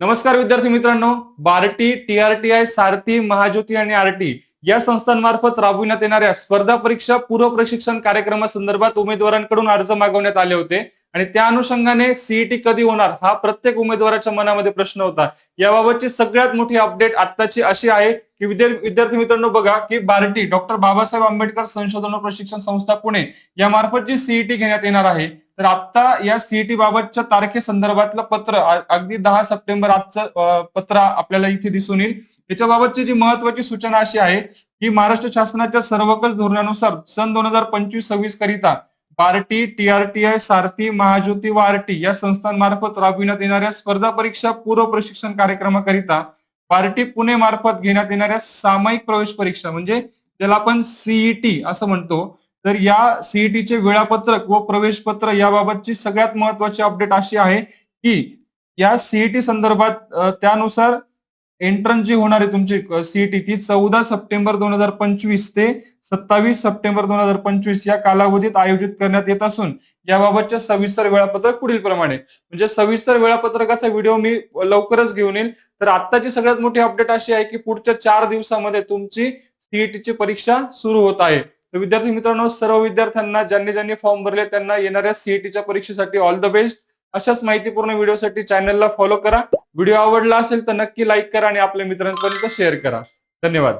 नमस्कार विद्यार्थी मित्रांनो बार्टी टीआरटीआय सारथी महाज्योती आणि आरटी या संस्थांमार्फत राबविण्यात येणाऱ्या स्पर्धा परीक्षा पूर्व प्रशिक्षण कार्यक्रमासंदर्भात उमेदवारांकडून अर्ज मागवण्यात आले होते. आणि त्या अनुषंगाने सीईटी कधी होणार हा प्रत्येक उमेदवाराच्या मनामध्ये प्रश्न होता. याबाबतची सगळ्यात मोठी अपडेट आत्ताची अशी आहे की विद्यार्थी मित्रांनो बघा की बार्टी डॉक्टर बाबासाहेब आंबेडकर संशोधन व प्रशिक्षण संस्था पुणे यामार्फत जी सीईटी घेण्यात येणार आहे तर आता या सीईटी बाबतच्या तारखेसंदर्भातलं पत्र अगदी दहा सप्टेंबर आजचं पत्र आपल्याला इथे दिसून येईल. याच्याबाबतची जी महत्वाची सूचना अशी आहे की महाराष्ट्र शासनाच्या सर्वकष धोरणानुसार सन दोन हजार पंचवीस सव्वीस करिता बार्टी टीआरटीआय सारथी महाज्योती व आरटी या संस्थांमार्फत राबविण्यात येणाऱ्या स्पर्धा परीक्षा पूर्व प्रशिक्षण कार्यक्रमाकरिता पार्टी पुणे मार्फत घेण्यात येणाऱ्या सामायिक प्रवेश परीक्षा म्हणजे ज्याला आपण सीईटी असं म्हणतो तर या सीईटीचे वेळापत्रक व प्रवेश पत्र याबाबतची सगळ्यात महत्वाची अपडेट अशी आहे की या सीईटी संदर्भात त्यानुसार एंट्रन्स जी होणार आहे तुमची सीईटी ती चौदा सप्टेंबर दोन हजार पंचवीस ते सत्तावीस सप्टेंबर दोन हजार पंचवीस या कालावधीत आयोजित करण्यात येत असून याबाबतचे सविस्तर वेळापत्रक पुढील प्रमाणे. म्हणजे सविस्तर वेळापत्रकाचा व्हिडिओ मी लवकरच घेऊन येईल. तर आत्ताची सगळ्यात मोठी अपडेट अशी आहे की पुढच्या चार दिवसामध्ये तुमची सीईटीची परीक्षा सुरू होत आहे. तर विद्यार्थी मित्रांनो सर्व विद्यार्थ्यांना ज्यांनी ज्यांनी फॉर्म भरले त्यांना येणाऱ्या सीईटीच्या परीक्षेसाठी ऑल द बेस्ट अशाच माहितीपूर्ण व्हिडिओसाठी चॅनलला फॉलो करा. व्हिडिओ आवडला असेल तर नक्की लाईक करा आणि आपल्या मित्रांपर्यंत शेअर करा. धन्यवाद.